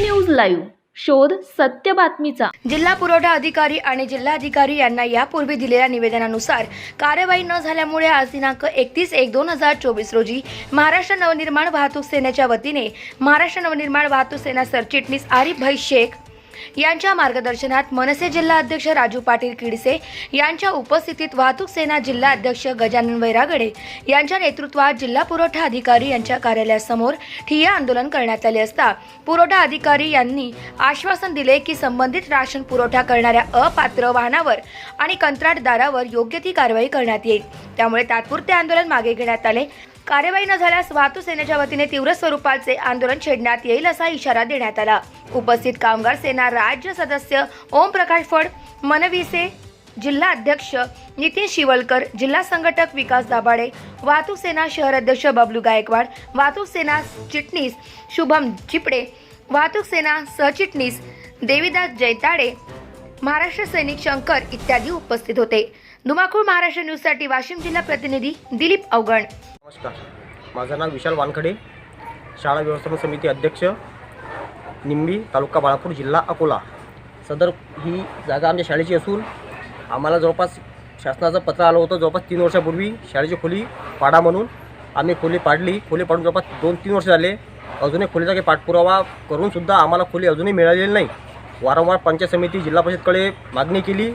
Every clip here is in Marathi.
लाईव्ह. शोध सत्य बातमीचा. जिल्हा पुरवठा अधिकारी आणि जिल्हाधिकारी यांना यापूर्वी दिलेल्या निवेदनानुसार कार्यवाही न झाल्यामुळे आज दिनांक एकतीस एक दोन हजार चोवीस रोजी महाराष्ट्र नवनिर्माण वाहतूक सेनेच्या वतीने महाराष्ट्र नवनिर्माण वाहतूक सेना सरचिटणीस आरिफ भाई शेख यांच्या मार्गदर्शनात मनसे जिल्हा अध्यक्ष राजू पाटील किडसे यांच्या उपस्थितीत वाहतूक सेना जिल्हा अध्यक्ष गजानन वैरागडे यांच्या नेतृत्वात जिल्हा पुरवठा अधिकारी यांच्या कार्यालयासमोर ठिय्या आंदोलन करण्यात आले असता पुरवठा अधिकारी यांनी आश्वासन दिले की संबंधित राशन पुरवठा करणाऱ्या अपात्र वाहनावर आणि कंत्राटदारावर योग्य ती कारवाई करण्यात येईल. त्यामुळे तात्पुरते आंदोलन मागे घेण्यात आले. कार्यवाही न झाल्यास वाहतूक सेनेच्या वतीने तीव्र स्वरूपाचे आंदोलन छेडण्यात येईल असा इशारा देण्यात आला. उपस्थित कामगार सेना राज्य सदस्य ओम प्रकाश फड मनविसे जिल्हा अध्यक्ष नितीन शिवलकर जिल्हा संघटक विकास दाभाडे वाहतूक सेना शहर अध्यक्ष बबलू गायकवाड वाहतूक सेना चिटणीस शुभम चिपडे वाहतूक सेना सहचिटणीस देवीदास जैताडे महाराष्ट्र सैनिक शंकर इत्यादी उपस्थित होते. धुमाकूळ महाराष्ट्र न्यूजसाठी वाशिम जिल्हा प्रतिनिधी दिलीप अवगण. नमस्कार. माझं नाव विशाल वानखडे. शाळा व्यवस्थापन समिती अध्यक्ष निंबी तालुका बाळापूर जिल्हा अकोला. सदर ही जागा आमच्या शाळेची असून आम्हाला जवळपास शासनाचं पत्र आलं होतं जवळपास तीन वर्षापूर्वी शाळेची खोली पाडा म्हणून. आम्ही खोली पाडली. खोली पाडून जवळपास दोन तीन वर्ष झाले. अजूनही खोलीचा काही पाठपुरावा करूनसुद्धा आम्हाला खोली अजूनही मिळालेली नाही. वारंवार पंचायत समिती जिल्हा परिषदकडे मागणी केली.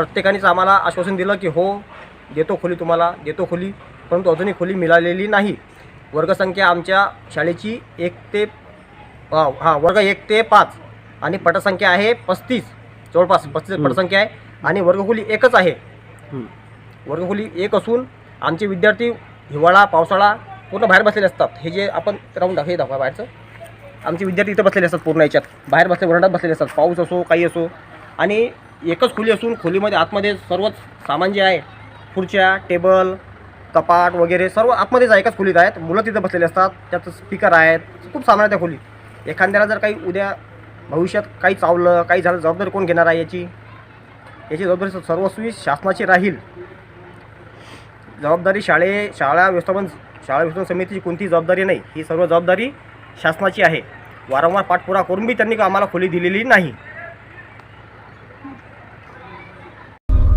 प्रत्येकानेच आम्हाला आश्वासन दिलं की हो देतो खोली तुम्हाला देतो खोली परंतु अजूनही खोली मिळालेली नाही. वर्गसंख्या आमच्या शाळेची एक ते हा वर्ग एक ते पाच आणि पटसंख्या आहे पस्तीस. जवळपास पस्तीस पटसंख्या आहे आणि वर्गखोली एकच आहे. वर्गखोली एक असून आमचे विद्यार्थी हिवाळा पावसाळा पूर्ण बाहेर बसलेले असतात. हे जे आपण राहून दाखव हे दाखवा बाहेरचं. आमचे विद्यार्थी इथं बसलेले असतात पूर्ण याच्यात. बाहेर बसले वरडात बसलेले असतात. पाऊस असो काही असो. आणि एकच खोली असून खोलीमध्ये आतमध्ये सर्वच सामान जे आहे खुर्च्या टेबल कपाट वगैरे सर्व आतमध्येच एकाच खोलीत आहेत मुलं तिथं बसलेले असतात त्यात स्पीकर आहेत खूप सामान आहे त्या खोलीत. एखाद्याला जर काही उद्या भविष्यात काही चावलं काही झालं जबाबदारी कोण घेणार आहे याची? याची जबाबदारी सर्वस्वी शासनाची राहील. जबाबदारी शाळे शाळा व्यवस्थापन शाळा व्यवस्थापन समितीची कोणतीही जबाबदारी नाही ही सर्व जबाबदारी शासनाची आहे. वारंवार पाठपुरा करून बी त्यांनी आम्हाला खोली दिलेली नाही.